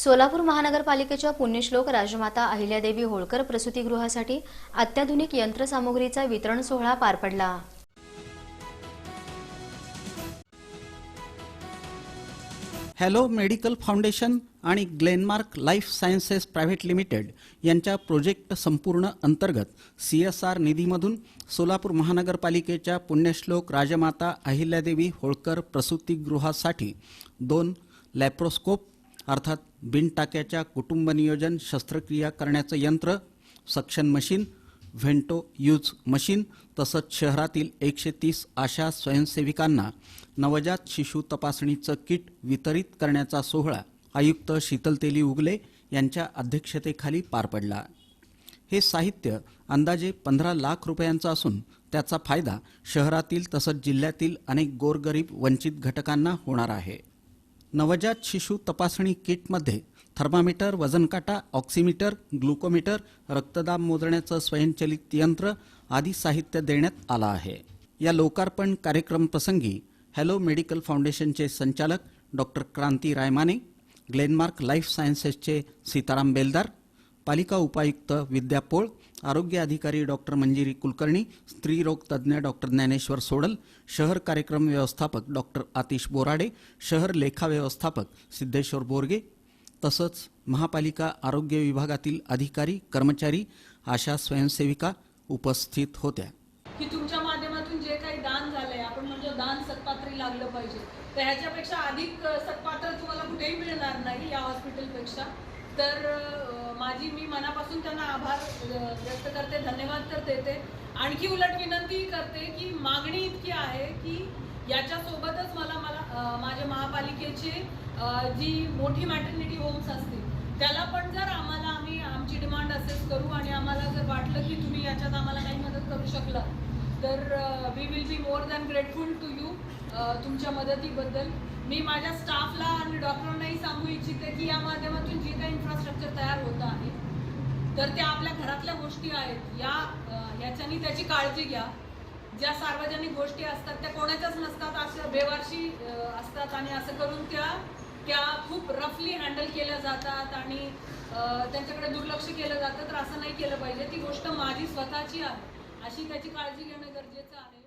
सोलापूर महानगरपालिकेच्या पुण्यश्लोक राजमाता अहिल्यादेवी होळकर प्रसूतीगृहासाठी अत्याधुनिक यंत्रसामुग्रीचा वितरण सोहळा पार पडला. हॅलो मेडिकल फाउंडेशन आणि Glenmark life sciences private limited यांच्या प्रोजेक्ट संपूर्ण अंतर्गत सी एस आर निधीमधून सोलापूर महानगरपालिकेच्या पुण्यश्लोक राजमाता अहिल्यादेवी होळकर प्रसूतीगृहासाठी दोन लॅप्रोस्कोप अर्थात बिनटाक्याच्या कुटुंब नियोजन शस्त्रक्रिया करण्याचं यंत्र सक्शन मशीन व्हेंटो यूज मशीन तसंच शहरातील एकशे तीस आशा स्वयंसेविकांना नवजात शिशु तपासणीचं किट वितरित करण्याचा सोहळा आयुक्त शीतल तेली उगले यांच्या अध्यक्षतेखाली पार पडला. हे साहित्य अंदाजे पंधरा लाख रुपयांचं असून त्याचा फायदा शहरातील तसंच जिल्ह्यातील अनेक गोरगरीब वंचित घटकांना होणार आहे. नवजात शिशु तपासणी किटमध्ये थर्मामीटर वजनकाटा ऑक्सिमीटर ग्लुकोमीटर रक्तदाब मोजण्याचं स्वयंचलित यंत्र आदी साहित्य देण्यात आलं आहे. या लोकार्पण कार्यक्रम प्रसंगी हॅलो मेडिकल फाउंडेशनचे संचालक doctor Kranti Raimane Glenmark life सायन्सेसचे Sitaram Beldar पालिका उपायुक्त विद्या पोळ आरोग्य अधिकारी डॉक्टर मंजिरी कुलकर्णी स्त्रीरोग तज्ज्ञ डॉक्टर ज्ञानेश्वर सोडल शहर कार्यक्रम व्यवस्थापक डॉक्टर आतिश बोराडे शहर लेखा व्यवस्थापक सिद्धेश्वर बोरगे तसंच महापालिका आरोग्य विभागातील अधिकारी कर्मचारी आशा स्वयंसेविका उपस्थित होत्या. की तुमच्या माध्यमातून जे काही दान झालंय आपण म्हणजे दान सत्पात्री लागलं पाहिजे. तर ह्याच्यापेक्षा अधिक सत्पात्र तुम्हाला कुठेही मिळणार नाही या हॉस्पिटलपेक्षा तर माझी मी मनापासून त्यांना आभार व्यक्त करते धन्यवाद तर देते. आणखी उलट विनंती करते की मागणी इतकी आहे की याच्यासोबतच मला मला माझ्या महापालिकेचे जी मोठी मॅटर्निटी होम्स असतील त्याला पण जर आम्हाला आम्ही आमची डिमांड असेस करू आणि आम्हाला जर वाटलं की तुम्ही याच्यात आम्हाला काही मदत करू शकला तर we will be more than grateful to you तुमच्या मदतीबद्दल. मी माझ्या स्टाफला आणि डॉक्टरांनाही सांगू इच्छिते की या माध्यमातून इन्फ्रास्ट्रक्चर तयार होतं आहे. तर त्या आपल्या घरातल्या गोष्टी आहेत. या अ, याच्यानी त्याची काळजी घ्या. ज्या सार्वजनिक गोष्टी असतात त्या कोणाच्याच नसतात. असं बेवारशी असतात आणि असं करून त्या त्या खूप रफली हँडल केल्या जातात आणि त्यांच्याकडे दुर्लक्ष केलं जातं. तर असं नाही केलं पाहिजे. ती गोष्ट माझी स्वतःची आहे. अशी त्याची काळजी घेणं गरजेचं आहे.